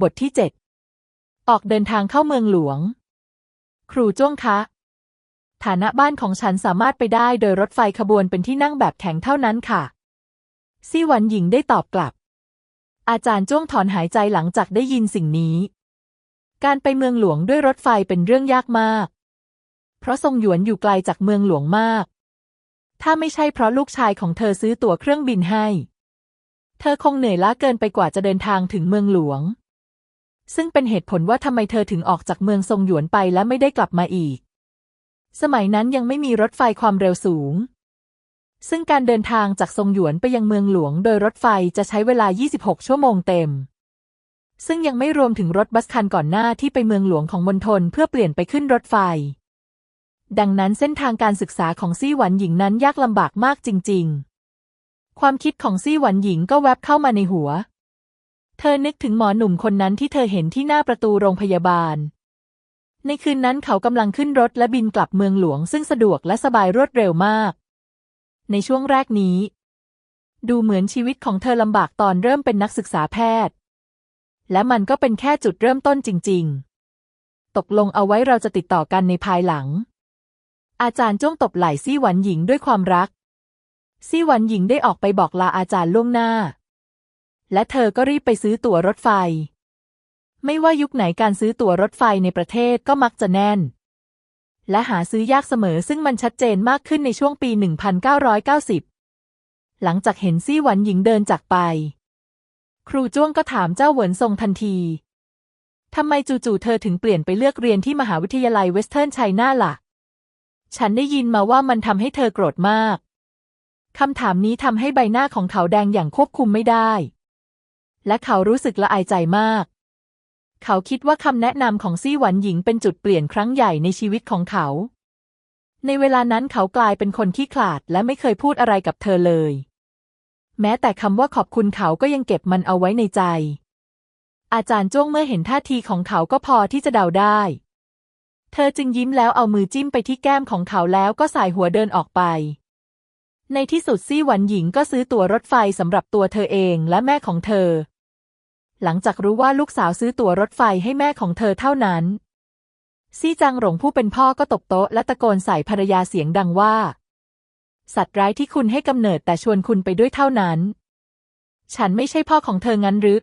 บทที่เจ็ดออกเดินทางเข้าเมืองหลวง ครูจ้วงคะ ฐานะบ้านของฉันสามารถไปได้โดยรถไฟขบวนเป็นที่นั่งแบบแข็งเท่านั้นค่ะ ซี่หวันหญิงได้ตอบกลับ อาจารย์จ้วงถอนหายใจหลังจากได้ยินสิ่งนี้ การไปเมืองหลวงด้วยรถไฟเป็นเรื่องยากมาก เพราะทรงหยวนอยู่ไกลจากเมืองหลวงมาก ถ้าไม่ใช่เพราะลูกชายของเธอซื้อตั๋วเครื่องบินให้ เธอคงเหนื่อยล้าเกินไปกว่าจะเดินทางถึงเมืองหลวง ซึ่งเป็นเหตุผลว่าทำไมเธอถึงออกจากเมืองทรงหยวนไปและไม่ได้กลับมาอีก สมัยนั้นยังไม่มีรถไฟความเร็วสูง ซึ่งการเดินทางจากทรงหยวนไปยังเมืองหลวงโดยรถไฟจะใช้เวลา 26 ชั่วโมงเต็ม ซึ่งยังไม่รวมถึงรถบัสคันก่อนหน้าที่ไปเมืองหลวงของมณฑลเพื่อเปลี่ยนไปขึ้นรถไฟ ดังนั้นเส้นทางการศึกษาของซี่หวันหญิงนั้นยากลำบากมากจริง ๆ ความคิดของซี่หวันหญิงก็แวบเข้ามาในหัว เธอนึกถึงหมอหนุ่มคนนั้นที่เธอเห็นที่หน้าประตูโรงพยาบาล ในคืนนั้นเขากำลังขึ้นรถและบินกลับเมืองหลวง ซึ่งสะดวกและสบายรวดเร็วมาก ในช่วงแรกนี้ ดูเหมือนชีวิตของเธอลำบากตอนเริ่มเป็นนักศึกษาแพทย์ และมันก็เป็นแค่จุดเริ่มต้นจริง ๆ ตกลงเอาไว้เราจะติดต่อกันในภายหลัง อาจารย์จ้วงตบไหล่ซี่หวันหญิงด้วยความรัก ซี่หวันหญิงได้ออกไปบอกลาอาจารย์ล่วงหน้า และเธอก็รีบไปซื้อตั๋วรถไฟ ไม่ว่ายุคไหนการซื้อตั๋วรถไฟในประเทศก็มักจะแน่น และหาซื้อยากเสมอซึ่งมันชัดเจนมากขึ้นในช่วงปี 1990 หลังจากเห็นซี่หวันหญิงเดินจากไป ครูจ้วงก็ถามเจ้าเหวินซงทันทีทำไมจู่ๆเธอถึงเปลี่ยนไปเลือกเรียนที่มหาวิทยาลัยเวสเทิร์นไชน่าล่ะ ฉันได้ยินมาว่ามันทำให้เธอโกรธมาก คำถามนี้ทำให้ใบหน้าของเขาแดงอย่างควบคุมไม่ได้ และเขารู้สึกละอายใจมาก เขาคิดว่าคำแนะนำของซี่หวันหญิงเป็นจุดเปลี่ยนครั้งใหญ่ในชีวิตของเขา ในเวลานั้นเขากลายเป็นคนขี้ขลาดและไม่เคยพูดอะไรกับเธอเลย แม้แต่คำว่าขอบคุณเขาก็ยังเก็บมันเอาไว้ในใจ อาจารย์จ้วงเมื่อเห็นท่าทีของเขาก็พอที่จะเดาได้ เธอจึงยิ้มแล้วเอามือจิ้มไปที่แก้มของเขาแล้วก็สายหัวเดินออกไปในที่สุดซี่หวันหญิงก็ซื้อตั๋วรถไฟสำหรับตัวเธอเองและแม่ของเธอ หลังจากรู้ว่าลูกสาวซื้อตั๋วรถไฟให้แม่ของเธอเท่านั้น ซี่จังหลงผู้เป็นพ่อก็ตบโต๊ะและตะโกนใส่ภรรยาเสียงดังว่า สัตว์ร้ายที่คุณให้กำเนิดแต่ชวนคุณไปด้วยเท่านั้น ฉันไม่ใช่พ่อของเธองั้นหรือ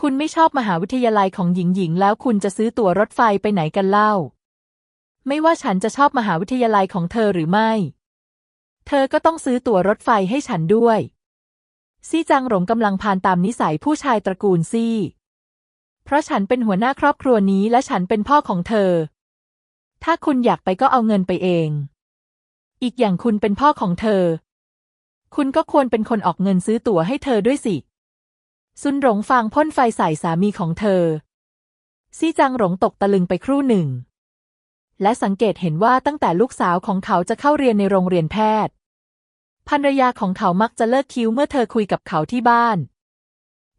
คุณไม่ชอบมหาวิทยาลัยของหญิงหญิงแล้วคุณจะซื้อตั๋วรถไฟไปไหนกันเล่า ไม่ว่าฉันจะชอบมหาวิทยาลัยของเธอหรือไม่ เธอก็ต้องซื้อตั๋วรถไฟให้ฉันด้วย ซี่จางหลงกำลังพานตามนิสัยผู้ชายตระกูลซี่ เพราะฉันเป็นหัวหน้าครอบครัวนี้และฉันเป็นพ่อของเธอ ถ้าคุณอยากไปก็เอาเงินไปเอง อีกอย่างคุณเป็นพ่อของเธอ คุณก็ควรเป็นคนออกเงินซื้อตั๋วให้เธอด้วยสิ ซุนหลงฟางพ่นไฟใส่สามีของเธอ ซี่จางหลงตกตะลึงไปครู่หนึ่ง และสังเกตเห็นว่าตั้งแต่ลูกสาวของเขาจะเข้าเรียนในโรงเรียนแพทย์ ภรรยาของเขามักจะเลิกคิ้วเมื่อเธอคุยกับเขาที่บ้าน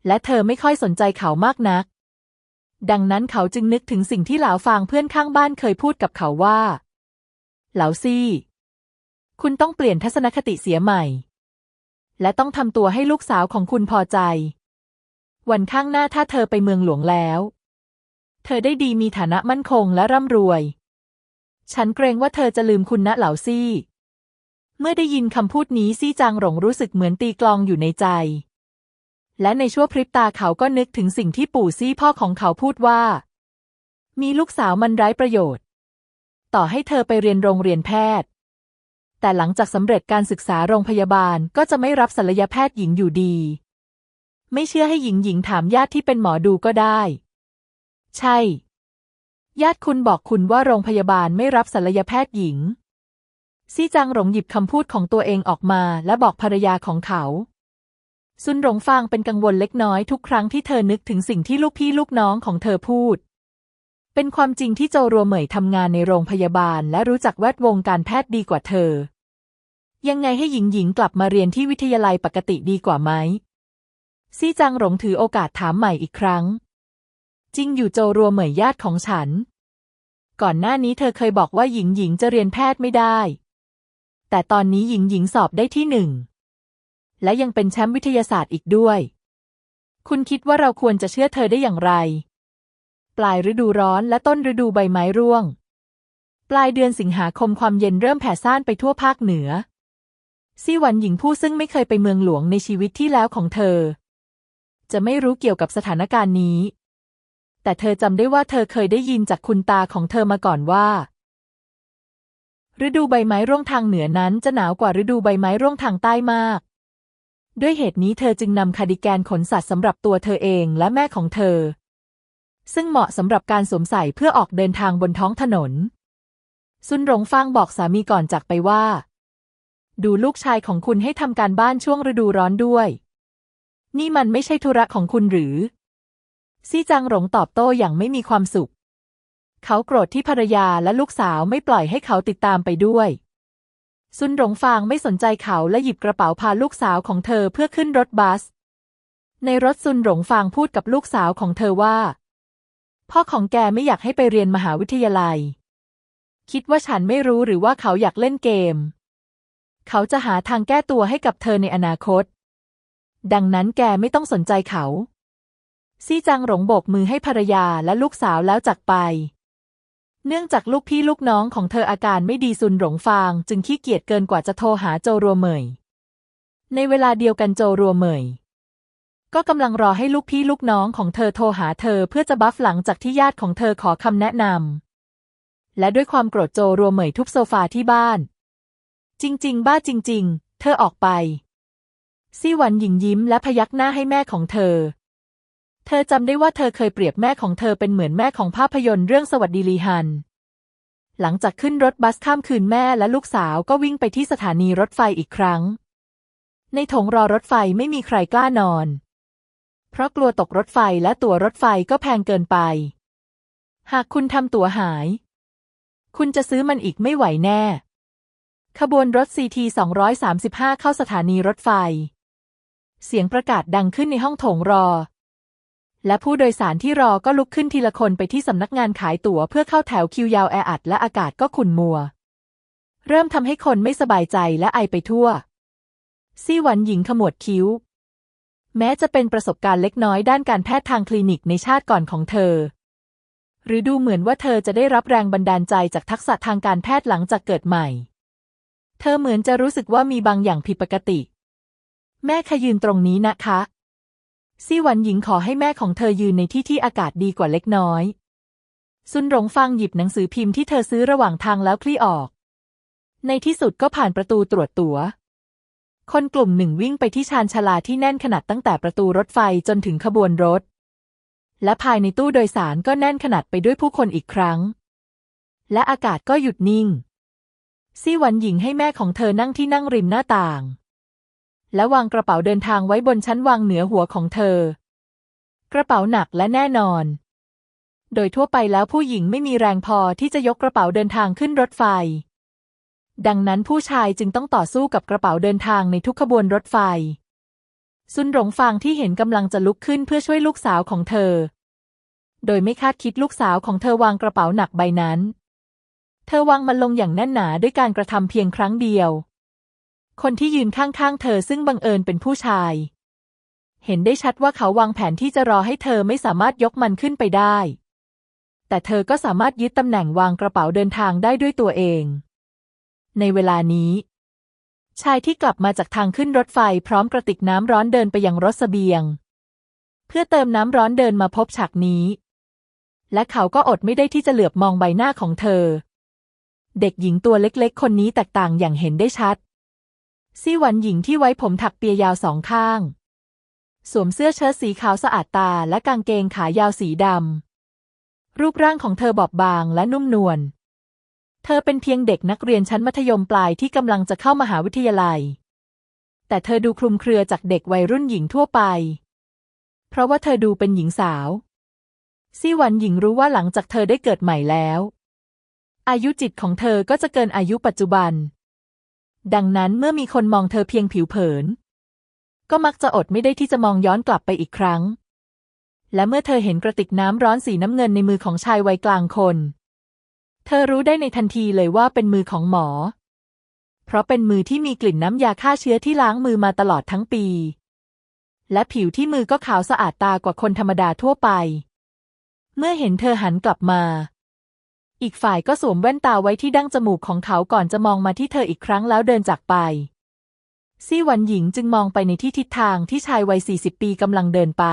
และเธอไม่ค่อยสนใจเขามากนัก ดังนั้นเขาจึงนึกถึงสิ่งที่เหลาฟางเพื่อนข้างบ้านเคยพูดกับเขาว่าเหลาซี่ คุณต้องเปลี่ยนทัศนคติเสียใหม่ และต้องทำตัวให้ลูกสาวของคุณพอใจ วันข้างหน้าถ้าเธอไปเมืองหลวงแล้ว เธอได้ดีมีฐานะมั่นคงและร่ำรวย ฉันเกรงว่าเธอจะลืมคุณนะเหลาซี่ เมื่อได้ยินคำพูดนี้ซี่จางหลงรู้สึกเหมือนตีกลองอยู่ในใจ และในชั่วพริบตาเขาก็นึกถึงสิ่งที่ปู่ซี่พ่อของเขาพูดว่า มีลูกสาวมันไร้ประโยชน์ ต่อให้เธอไปเรียนโรงเรียนแพทย์ แต่หลังจากสำเร็จการศึกษาโรงพยาบาลก็จะไม่รับศัลยแพทย์หญิงอยู่ดี ไม่เชื่อให้หญิงหญิงถามญาติที่เป็นหมอดูก็ได้ ใช่ ญาติคุณบอกคุณว่าโรงพยาบาลไม่รับศัลยแพทย์หญิง ซี่จางหลงหยิบคำพูดของตัวเองออกมาและบอกภรรยาของเขา ซุนหลงฟางเป็นกังวลเล็กน้อยทุกครั้งที่เธอนึกถึงสิ่งที่ลูกพี่ลูกน้องของเธอพูด เป็นความจริงที่โจรัวเหมยทำงานในโรงพยาบาล และรู้จักแวดวงการแพทย์ดีกว่าเธอ ยังไงให้หญิงหญิงกลับมาเรียนที่วิทยาลัยปกติดีกว่าไหม ซี่จางหลงถือโอกาสถามใหม่อีกครั้ง จริงอยู่โจรัวเหมยญาติของฉัน ก่อนหน้านี้เธอเคยบอกว่าหญิงหญิงจะเรียนแพทย์ไม่ได้ แต่ตอนนี้หญิงหญิงสอบได้ที่หนึ่ง และยังเป็นแชมป์วิทยาศาสตร์อีกด้วย คุณคิดว่าเราควรจะเชื่อเธอได้อย่างไร ปลายฤดูร้อนและต้นฤดูใบไม้ร่วง ปลายเดือนสิงหาคมความเย็นเริ่มแผ่ซ่านไปทั่วภาคเหนือ ซี่หวันหญิงผู้ซึ่งไม่เคยไปเมืองหลวงในชีวิตที่แล้วของเธอ จะไม่รู้เกี่ยวกับสถานการณ์นี้ แต่เธอจำได้ว่าเธอเคยได้ยินจากคุณตาของเธอมาก่อนว่า ฤดูใบไม้ร่วงทางเหนือนั้นจะหนาวกว่าฤดูใบไม้ร่วงทางใต้มาก ด้วยเหตุนี้เธอจึงนำคาร์ดิแกนขนสัตว์สำหรับตัวเธอเองและแม่ของเธอ ซึ่งเหมาะสำหรับการสวมใส่เพื่อออกเดินทางบนท้องถนน ซุนหลงฟางบอกสามีก่อนจากไปว่า ดูลูกชายของคุณให้ทำการบ้านช่วงฤดูร้อนด้วย นี่มันไม่ใช่ธุระของคุณหรือ ซี่จังหลงตอบโต้อย่างไม่มีความสุข เขาโกรธที่ภรรยาและลูกสาวไม่ปล่อยให้เขาติดตามไปด้วย ซุนหลงฟางไม่สนใจเขาและหยิบกระเป๋าพาลูกสาวของเธอเพื่อขึ้นรถบัส ในรถซุนหลงฟางพูดกับลูกสาวของเธอว่า พ่อของแกไม่อยากให้ไปเรียนมหาวิทยาลัย คิดว่าฉันไม่รู้หรือว่าเขาอยากเล่นเกม เขาจะหาทางแก้ตัวให้กับเธอในอนาคต ดังนั้นแกไม่ต้องสนใจเขา ซี่จังหลงโบกมือให้ภรรยาและลูกสาวแล้วจากไป เนื่องจากลูกพี่ลูกน้องของเธออาการไม่ดีซุนหลงฟาง จึงขี้เกียจเกินกว่าจะโทรหาโจรัวเหมย ในเวลาเดียวกันโจรัวเหมย ก็กำลังรอให้ลูกพี่ลูกน้องของเธอโทรหาเธอเพื่อจะบัฟหลังจากที่ญาติของเธอขอคำแนะนำและด้วยความโกรธโจรัวเหมยทุบโซฟาที่บ้าน จริง ๆ บ้าจริง ๆ เธอออกไปซี่หวันหญิงยิ้มและพยักหน้าให้แม่ของเธอ เธอจำได้ว่าเธอเคยเปรียบแม่ของเธอเป็นเหมือนแม่ของภาพยนตร์เรื่องสวัสดีลีฮัน หลังจากขึ้นรถบัสข้ามคืนแม่และลูกสาวก็วิ่งไปที่สถานีรถไฟอีกครั้ง ในถงรอรถไฟไม่มีใครกล้านอน เพราะกลัวตกรถไฟและตั๋วรถไฟก็แพงเกินไป หากคุณทำตั๋วหาย คุณจะซื้อมันอีกไม่ไหวแน่ ขบวนรถ CT 235 เข้าสถานีรถไฟ เสียงประกาศดังขึ้นในห้องโถงรอ และผู้โดยสารที่รอก็ลุกขึ้นทีละคนไปที่สำนักงานขายตั๋วเพื่อเข้าแถวคิวยาวแออัดและอากาศก็ขุ่นมัว เริ่มทำให้คนไม่สบายใจและไอไปทั่ว ซี่หวันหญิงขมวดคิ้ว แม้จะเป็นประสบการณ์เล็กน้อยด้านการแพทย์ทางคลินิกในชาติก่อนของเธอ หรือดูเหมือนว่าเธอจะได้รับแรงบันดาลใจจากทักษะทางการแพทย์หลังจากเกิดใหม่ เธอเหมือนจะรู้สึกว่ามีบางอย่างผิดปกติ แม่ขยืนตรงนี้นะคะ ซี่หวันหญิงขอให้แม่ของเธอยืนในที่ที่อากาศดีกว่าเล็กน้อย ซุนหลงฟังหยิบหนังสือพิมพ์ที่เธอซื้อระหว่างทางแล้วคลี่ออก ในที่สุดก็ผ่านประตูตรวจตัว๋ว คนกลุ่มหนึ่งวิ่งไปที่ชานชาลาที่แน่นขนาดตั้งแต่ประตูรถไฟจนถึงขบวนรถ และภายในตู้โดยสารก็แน่นขนาดไปด้วยผู้คนอีกครั้ง และอากาศก็หยุดนิ่ง ซี่หวันหญิงให้แม่ของเธอนั่งที่นั่งริมหน้าต่าง และวางกระเป๋าเดินทางไว้บนชั้นวางเหนือหัวของเธอ กระเป๋าหนักและแน่นอน โดยทั่วไปแล้วผู้หญิงไม่มีแรงพอที่จะยกกระเป๋าเดินทางขึ้นรถไฟ ดังนั้นผู้ชายจึงต้องต่อสู้กับกระเป๋าเดินทางในทุกขบวนรถไฟ ซุนหลงฟางที่เห็นกำลังจะลุกขึ้นเพื่อช่วยลูกสาวของเธอ โดยไม่คาดคิดลูกสาวของเธอวางกระเป๋าหนักใบนั้น เธอวางมันลงอย่างแน่นหนาด้วยการกระทำเพียงครั้งเดียว คนที่ยืนข้างๆเธอซึ่งบังเอิญเป็นผู้ชาย เห็นได้ชัดว่าเขาวางแผนที่จะรอให้เธอไม่สามารถยกมันขึ้นไปได้ แต่เธอก็สามารถยึดตำแหน่งวางกระเป๋าเดินทางได้ด้วยตัวเอง ในเวลานี้ ชายที่กลับมาจากทางขึ้นรถไฟพร้อมกระติกน้ำร้อนเดินไปยังรถเสบียง เพื่อเติมน้ำร้อนเดินมาพบฉากนี้ และเขาก็อดไม่ได้ที่จะเหลือบมองใบหน้าของเธอ เด็กหญิงตัวเล็กๆ คนนี้แตกต่างอย่างเห็นได้ชัด ซี่หวันหญิงที่ไว้ผมถักเปียยาวสองข้าง สวมเสื้อเชิ้ตสีขาวสะอาดตาและกางเกงขายาวสีดำ รูปร่างของเธอบอบบางและนุ่มนวล เธอเป็นเพียงเด็กนักเรียนชั้นมัธยมปลายที่กำลังจะเข้ามหาวิทยาลัย แต่เธอดูคลุมเครือจากเด็กวัยรุ่นหญิงทั่วไป เพราะว่าเธอดูเป็นหญิงสาว ซี่หวันหญิงรู้ว่าหลังจากเธอได้เกิดใหม่แล้ว อายุจิตของเธอก็จะเกินอายุปัจจุบัน ดังนั้นเมื่อมีคนมองเธอเพียงผิวเผิน ก็มักจะอดไม่ได้ที่จะมองย้อนกลับไปอีกครั้ง และเมื่อเธอเห็นกระติกน้ำร้อนสีน้ำเงินในมือของชายวัยกลางคน เธอรู้ได้ในทันทีเลยว่าเป็นมือของหมอ เพราะเป็นมือที่มีกลิ่นน้ำยาฆ่าเชื้อที่ล้างมือมาตลอดทั้งปี และผิวที่มือก็ขาวสะอาดตากว่าคนธรรมดาทั่วไป เมื่อเห็นเธอหันกลับมา อีกฝ่ายก็สวมแว่นตาไว้ที่ดั้งจมูกของเขาก่อนจะมองมาที่เธออีกครั้งแล้วเดินจากไปซี่หวันหญิงจึงมองไปในที่ทิศทางที่ชายวัยสี่สิบปีกำลังเดินไป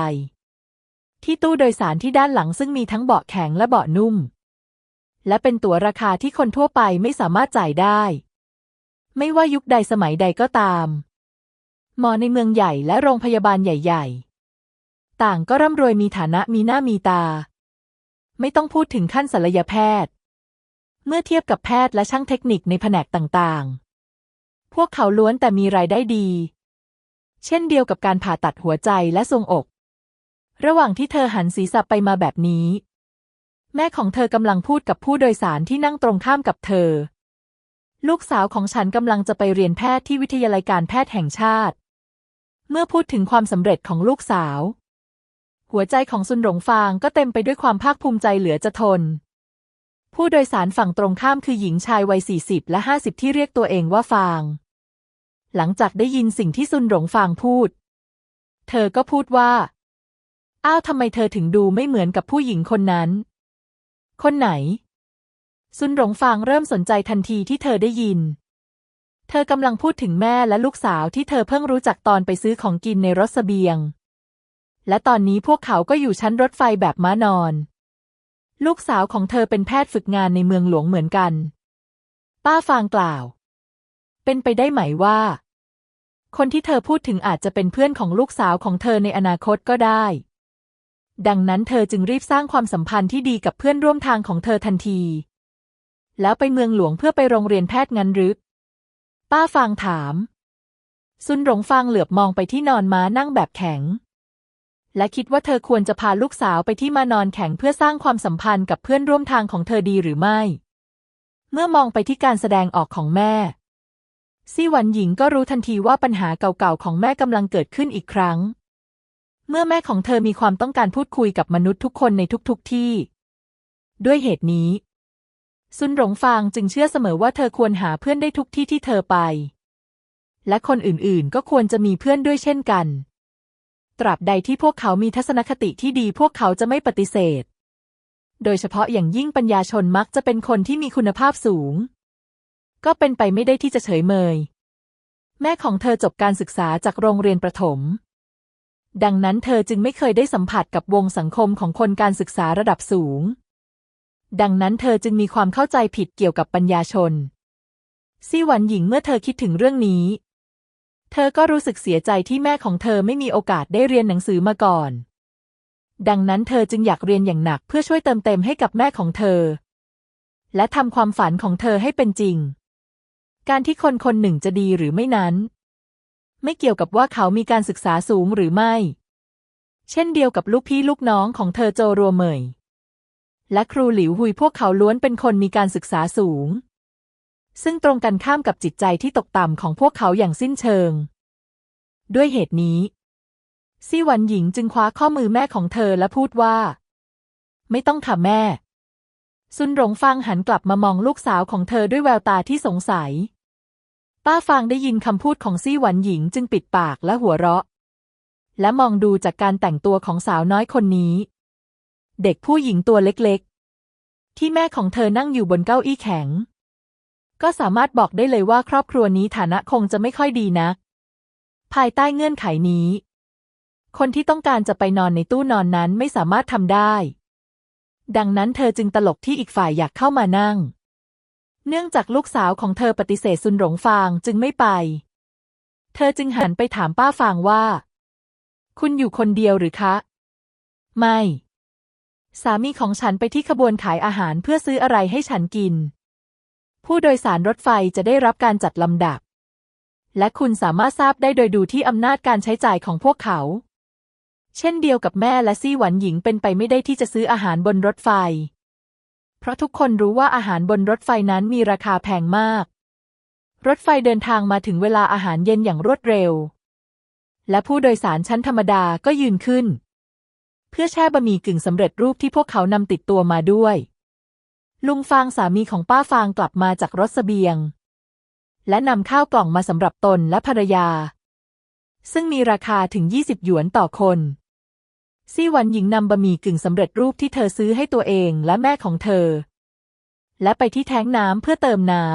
ที่ตู้โดยสารที่ด้านหลังซึ่งมีทั้งเบาะแข็งและเบาะนุ่ม และเป็นตั๋วราคาที่คนทั่วไปไม่สามารถจ่ายได้ ไม่ว่ายุคใดสมัยใดก็ตาม หมอในเมืองใหญ่และโรงพยาบาลใหญ่ ๆ ต่างก็ร่ำรวยมีฐานะมีหน้ามีตา ไม่ต้องพูดถึงขั้นศัลยแพทย์ เมื่อเทียบกับแพทย์และช่างเทคนิคในแผนกต่างๆ พวกเขาล้วนแต่มีรายได้ดี เช่นเดียวกับการผ่าตัดหัวใจและทรงอก ระหว่างที่เธอหันศีรษะไปมาแบบนี้ แม่ของเธอกำลังพูดกับผู้โดยสารที่นั่งตรงข้ามกับเธอ ลูกสาวของฉันกำลังจะไปเรียนแพทย์ที่วิทยาลัยการแพทย์แห่งชาติ เมื่อพูดถึงความสำเร็จของลูกสาว หัวใจของซุนหลงฟางก็เต็มไปด้วยความภาคภูมิใจเหลือจะทน ผู้โดยสารฝั่งตรงข้ามคือหญิงชายวัยสี่สิบและห้าสิบที่เรียกตัวเองว่าฟาง หลังจากได้ยินสิ่งที่ซุนหลงฟางพูด เธอก็พูดว่า อ้าวทำไมเธอถึงดูไม่เหมือนกับผู้หญิงคนนั้น คนไหน ซุนหลงฟางเริ่มสนใจทันทีที่เธอได้ยิน เธอกำลังพูดถึงแม่และลูกสาวที่เธอเพิ่งรู้จักตอนไปซื้อของกินในรถเสบียง และตอนนี้พวกเขาก็อยู่ชั้นรถไฟแบบม้านอน ลูกสาวของเธอเป็นแพทย์ฝึกงานในเมืองหลวงเหมือนกัน ป้าฟางกล่าว เป็นไปได้ไหมว่า คนที่เธอพูดถึงอาจจะเป็นเพื่อนของลูกสาวของเธอในอนาคตก็ได้ ดังนั้นเธอจึงรีบสร้างความสัมพันธ์ที่ดีกับเพื่อนร่วมทางของเธอทันที แล้วไปเมืองหลวงเพื่อไปโรงเรียนแพทย์งั้นหรือ ป้าฟางถาม ซุนหลงฟางเหลือบมองไปที่นอนม้านั่งแบบแข็ง และคิดว่าเธอควรจะพาลูกสาวไปที่มานอนแข็งเพื่อสร้างความสัมพันธ์กับเพื่อนร่วมทางของเธอดีหรือไม่ เมื่อมองไปที่การแสดงออกของแม่ ซี่หวันหญิงก็รู้ทันทีว่าปัญหาเก่าๆของแม่กำลังเกิดขึ้นอีกครั้ง เมื่อแม่ของเธอมีความต้องการพูดคุยกับมนุษย์ทุกคนในทุกๆที่ ด้วยเหตุนี้ ซุนหลงฟางจึงเชื่อเสมอว่าเธอควรหาเพื่อนได้ทุกที่ที่เธอไป และคนอื่นๆ ก็ควรจะมีเพื่อนด้วยเช่นกัน ตราบใดที่พวกเขามีทัศนคติที่ดีพวกเขาจะไม่ปฏิเสธ โดยเฉพาะอย่างยิ่งปัญญาชนมักจะเป็นคนที่มีคุณภาพสูง ก็เป็นไปไม่ได้ที่จะเฉยเมย แม่ของเธอจบการศึกษาจากโรงเรียนประถม ดังนั้นเธอจึงไม่เคยได้สัมผัสกับวงสังคมของคนการศึกษาระดับสูง ดังนั้นเธอจึงมีความเข้าใจผิดเกี่ยวกับปัญญาชนซี่หวันหญิงเมื่อเธอคิดถึงเรื่องนี้ เธอก็รู้สึกเสียใจที่แม่ของเธอไม่มีโอกาสได้เรียนหนังสือมาก่อน ดังนั้นเธอจึงอยากเรียนอย่างหนักเพื่อช่วยเติมเต็มให้กับแม่ของเธอ และทำความฝันของเธอให้เป็นจริง การที่คนคนหนึ่งจะดีหรือไม่นั้น ไม่เกี่ยวกับว่าเขามีการศึกษาสูงหรือไม่ เช่นเดียวกับลูกพี่ลูกน้องของเธอโจรัวเหมย และครูหลิวหุยพวกเขาล้วนเป็นคนมีการศึกษาสูง ซึ่งตรงกันข้ามกับจิตใจที่ตกต่ำของพวกเขาอย่างสิ้นเชิง ด้วยเหตุนี้ ซี่หวันหญิงจึงคว้าข้อมือแม่ของเธอและพูดว่า ไม่ต้องค่ะแม่ ซุนหลงฟางหันกลับมามองลูกสาวของเธอด้วยแววตาที่สงสัย ป้าฟางได้ยินคำพูดของซี่หวันหญิงจึงปิดปากและหัวเราะ และมองดูจากการแต่งตัวของสาวน้อยคนนี้ เด็กผู้หญิงตัวเล็กๆ ที่แม่ของเธอนั่งอยู่บนเก้าอี้แข็ง ก็สามารถบอกได้เลยว่าครอบครัวนี้ฐานะคงจะไม่ค่อยดีนัก ภายใต้เงื่อนไขนี้ คนที่ต้องการจะไปนอนในตู้นอนนั้นไม่สามารถทำได้ ดังนั้นเธอจึงตลกที่อีกฝ่ายอยากเข้ามานั่ง เนื่องจากลูกสาวของเธอปฏิเสธซุนหลงฟางจึงไม่ไป เธอจึงหันไปถามป้าฟางว่า คุณอยู่คนเดียวหรือคะ ไม่ สามีของฉันไปที่ขบวนขายอาหารเพื่อซื้ออะไรให้ฉันกิน ผู้โดยสารรถไฟจะได้รับการจัดลำดับ และคุณสามารถทราบได้โดยดูที่อำนาจการใช้จ่ายของพวกเขา เช่นเดียวกับแม่และซี่หวันหญิงเป็นไปไม่ได้ที่จะซื้ออาหารบนรถไฟ เพราะทุกคนรู้ว่าอาหารบนรถไฟนั้นมีราคาแพงมาก รถไฟเดินทางมาถึงเวลาอาหารเย็นอย่างรวดเร็ว และผู้โดยสารชั้นธรรมดาก็ยืนขึ้น เพื่อแช่บะหมี่กึ่งสำเร็จรูปที่พวกเขานำติดตัวมาด้วย ลุงฟางสามีของป้าฟางกลับมาจากรถเสบียง และนำข้าวกล่องมาสำหรับตนและภรรยา ซึ่งมีราคาถึง 20 หยวนต่อคนซี่หวันหญิงนำบะหมี่กึ่งสำเร็จรูปที่เธอซื้อให้ตัวเองและแม่ของเธอ และไปที่แท้งน้ำเพื่อเติมน้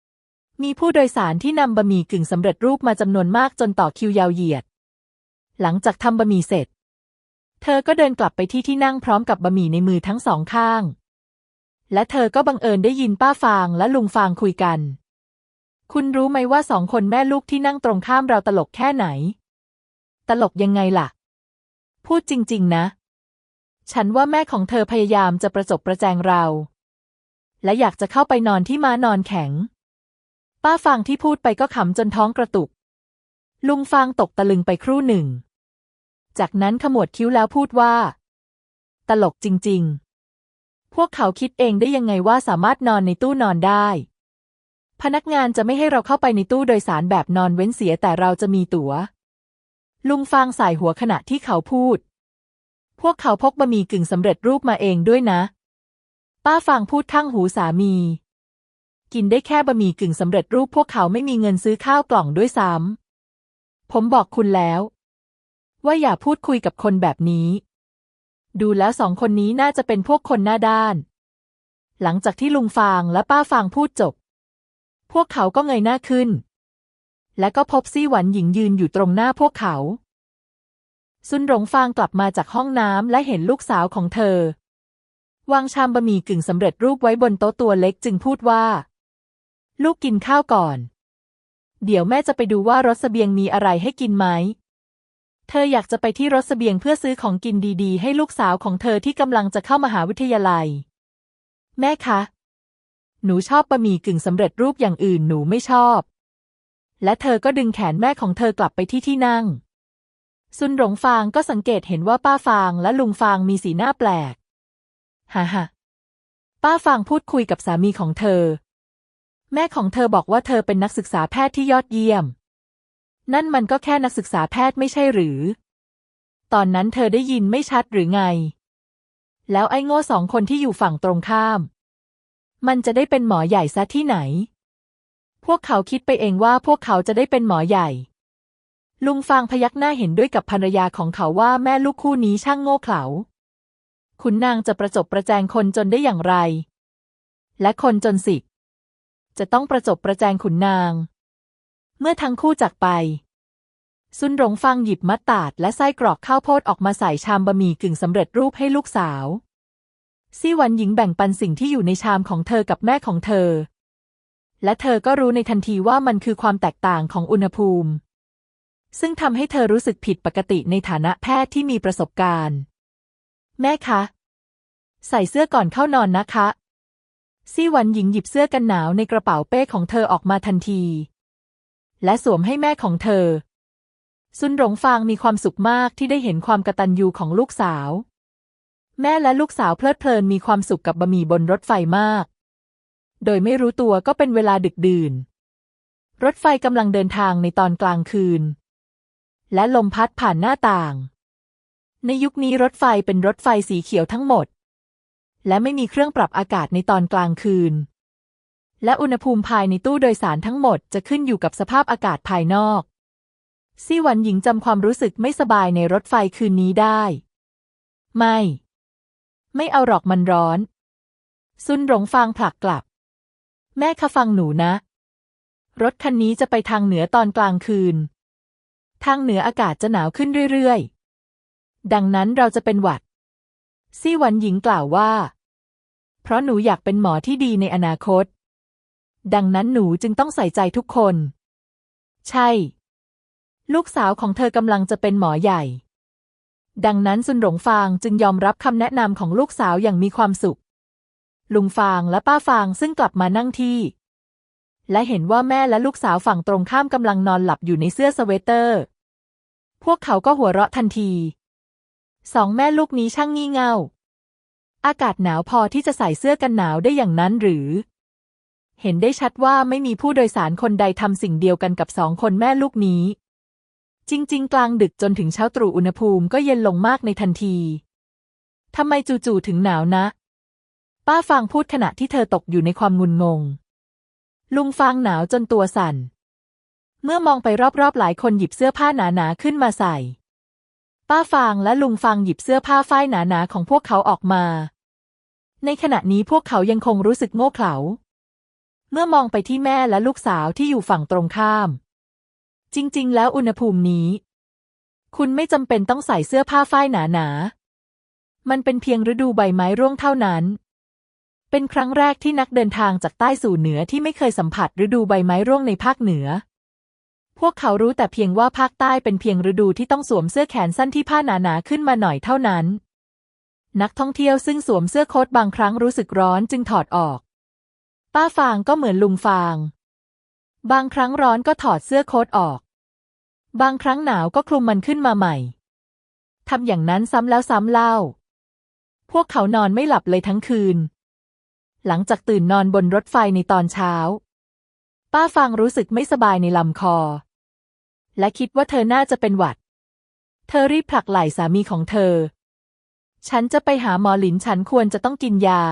ำ มีผู้โดยสารที่นำบะหมี่กึ่งสำเร็จรูปมาจำนวนมากจนต่อคิวยาวเหยียด หลังจากทำบะหมี่เสร็จ เธอก็เดินกลับไปที่ที่นั่งพร้อมกับบะหมี่ในมือทั้งสองข้าง และเธอก็บังเอิญได้ยินป้าฟางและลุงฟางคุยกัน คุณรู้ไหมว่าสองคนแม่ลูกที่นั่งตรงข้ามเราตลกแค่ไหน ตลกยังไงล่ะ พูดจริง ๆ นะ ฉันว่าแม่ของเธอพยายามจะประจบประแจงเรา และอยากจะเข้าไปนอนที่ม้านอนแข็ง ป้าฟางที่พูดไปก็ขำจนท้องกระตุก ลุงฟางตกตะลึงไปครู่หนึ่ง จากนั้นขมวดคิ้วแล้วพูดว่า ตลกจริง ๆ พวกเขาคิดเองได้ยังไงว่าสามารถนอนในตู้นอนได้ พนักงานจะไม่ให้เราเข้าไปในตู้โดยสารแบบนอนเว้นเสียแต่เราจะมีตั๋ว ลุงฟางสายหัวขณะที่เขาพูด พวกเขาพกบะหมี่กึ่งสำเร็จรูปมาเองด้วยนะ ป้าฟางพูดข้างหูสามี กินได้แค่บะหมี่กึ่งสำเร็จรูปพวกเขาไม่มีเงินซื้อข้าวกล่องด้วยซ้ำผมบอกคุณแล้ว ว่าอย่าพูดคุยกับคนแบบนี้ ดูแล้วสองคนนี้น่าจะเป็นพวกคนหน้าด้าน หลังจากที่ลุงฟางและป้าฟางพูดจบ พวกเขาก็เงยหน้าขึ้น และก็พบซี่หวันหญิงยืนอยู่ตรงหน้าพวกเขา ซุนหลงฟางกลับมาจากห้องน้ำและเห็นลูกสาวของเธอ วางชามบะหมี่กึ่งสำเร็จรูปไว้บนโต๊ะตัวเล็กจึงพูดว่า ลูกกินข้าวก่อน เดี๋ยวแม่จะไปดูว่ารถเสบียงมีอะไรให้กินไหม เธออยากจะไปที่รถเสบียงเพื่อซื้อของกินดีๆ ให้ลูกสาวของเธอที่กำลังจะเข้ามหาวิทยาลัย แม่คะ หนูชอบบะหมี่กึ่งสำเร็จรูปอย่างอื่นหนูไม่ชอบ และเธอก็ดึงแขนแม่ของเธอกลับไปที่ที่นั่ง ซุนหลงฟางก็สังเกตเห็นว่าป้าฟางและลุงฟางมีสีหน้าแปลกฮ่าฮ่าป้าฟางพูดคุยกับสามีของเธอ แม่ของเธอบอกว่าเธอเป็นนักศึกษาแพทย์ที่ยอดเยี่ยม นั่นมันก็แค่นักศึกษาแพทย์ไม่ใช่หรือ ตอนนั้นเธอได้ยินไม่ชัดหรือไง แล้วไอ้โง่สองคนที่อยู่ฝั่งตรงข้าม มันจะได้เป็นหมอใหญ่ซะที่ไหน พวกเขาคิดไปเองว่าพวกเขาจะได้เป็นหมอใหญ่ ลุงฟางพยักหน้าเห็นด้วยกับภรรยาของเขาว่าแม่ลูกคู่นี้ช่างโง่เขลาขุนนางจะประจบประแจงคนจนได้อย่างไร และคนจนสิ จะต้องประจบประแจงขุนนาง เมื่อทั้งคู่จากไป ซุนหลงฟังหยิบมัตตาดและไส้กรอกข้าวโพดออกมาใส่ชามบะหมี่กึ่งสำเร็จรูปให้ลูกสาว ซี่หวันหญิงแบ่งปันสิ่งที่อยู่ในชามของเธอกับแม่ของเธอ และเธอก็รู้ในทันทีว่ามันคือความแตกต่างของอุณหภูมิ ซึ่งทำให้เธอรู้สึกผิดปกติในฐานะแพทย์ที่มีประสบการณ์ แม่คะ ใส่เสื้อก่อนเข้านอนนะคะ ซี่หวันหญิงหยิบเสื้อกันหนาวในกระเป๋าเป้ของเธอออกมาทันที และสวมให้แม่ของเธอ ซุนหลงฟางมีความสุขมากที่ได้เห็นความกตัญญูของลูกสาว แม่และลูกสาวเพลิดเพลินมีความสุขกับบะหมี่บนรถไฟมาก โดยไม่รู้ตัวก็เป็นเวลาดึกดื่น รถไฟกำลังเดินทางในตอนกลางคืน และลมพัดผ่านหน้าต่าง ในยุคนี้รถไฟเป็นรถไฟสีเขียวทั้งหมด และไม่มีเครื่องปรับอากาศในตอนกลางคืน และอุณหภูมิภายในตู้โดยสารทั้งหมดจะขึ้นอยู่กับสภาพอากาศภายนอกซี่หวันหญิงจำความรู้สึกไม่สบายในรถไฟคืนนี้ได้ ไม่ ไม่เอาหรอกมันร้อน ซุนหลงฟางผลักกลับ แม่คะฟังหนูนะ รถคันนี้จะไปทางเหนือตอนกลางคืน ทางเหนืออากาศจะหนาวขึ้นเรื่อยๆ ดังนั้นเราจะเป็นหวัด ซี่หวันหญิงกล่าวว่า เพราะหนูอยากเป็นหมอที่ดีในอนาคต ดังนั้นหนูจึงต้องใส่ใจทุกคน ใช่ ลูกสาวของเธอกำลังจะเป็นหมอใหญ่ ดังนั้นซุนหลงฟางจึงยอมรับคำแนะนำของลูกสาวอย่างมีความสุข ลุงฟางและป้าฟางซึ่งกลับมานั่งที่ และเห็นว่าแม่และลูกสาวฝั่งตรงข้ามกำลังนอนหลับอยู่ในเสื้อสเวตเตอร์ พวกเขาก็หัวเราะทันที สองแม่ลูกนี้ช่างงี่เง่าอากาศหนาวพอที่จะใส่เสื้อกันหนาวได้อย่างนั้นหรือ เห็นได้ชัดว่าไม่มีผู้โดยสารคนใดทำสิ่งเดียวกันกับสองคนแม่ลูกนี้ จริง ๆ กลางดึกจนถึงเช้าตรู่อุณหภูมิก็เย็นลงมากในทันทีทำไมจู่ๆถึงหนาวนะ ป้าฟางพูดขณะที่เธอตกอยู่ในความงุนงง ลุงฟางหนาวจนตัวสั่น เมื่อมองไปรอบๆ หลายคนหยิบเสื้อผ้าหนาๆขึ้นมาใส่ ป้าฟางและลุงฟางหยิบเสื้อผ้าฝ้ายหนาๆของพวกเขาออกมา ในขณะนี้พวกเขายังคงรู้สึกโง่เขลา เมื่อมองไปที่แม่และลูกสาวที่อยู่ฝั่งตรงข้าม จริง ๆ แล้วอุณหภูมินี้ คุณไม่จำเป็นต้องใส่เสื้อผ้าฝ้ายหนาๆ มันเป็นเพียงฤดูใบไม้ร่วงเท่านั้น เป็นครั้งแรกที่นักเดินทางจากใต้สู่เหนือที่ไม่เคยสัมผัสฤดูใบไม้ร่วงในภาคเหนือ พวกเขารู้แต่เพียงว่าภาคใต้เป็นเพียงฤดูที่ต้องสวมเสื้อแขนสั้นที่ผ้าหนาๆขึ้นมาหน่อยเท่านั้น นักท่องเที่ยวซึ่งสวมเสื้อโค้ทบางครั้งรู้สึกร้อนจึงถอดออก ป้าฟางก็เหมือนลุงฟาง บางครั้งร้อนก็ถอดเสื้อโค้ทออก บางครั้งหนาวก็คลุมมันขึ้นมาใหม่ทำอย่างนั้นซ้ำแล้วซ้ำเล่า พวกเขานอนไม่หลับเลยทั้งคืน หลังจากตื่นนอนบนรถไฟในตอนเช้า ป้าฟางรู้สึกไม่สบายในลำคอ และคิดว่าเธอน่าจะเป็นหวัด เธอรีบผลักไหล่สามีของเธอ ฉันจะไปหาหมอหลินฉันควรจะต้องกินยา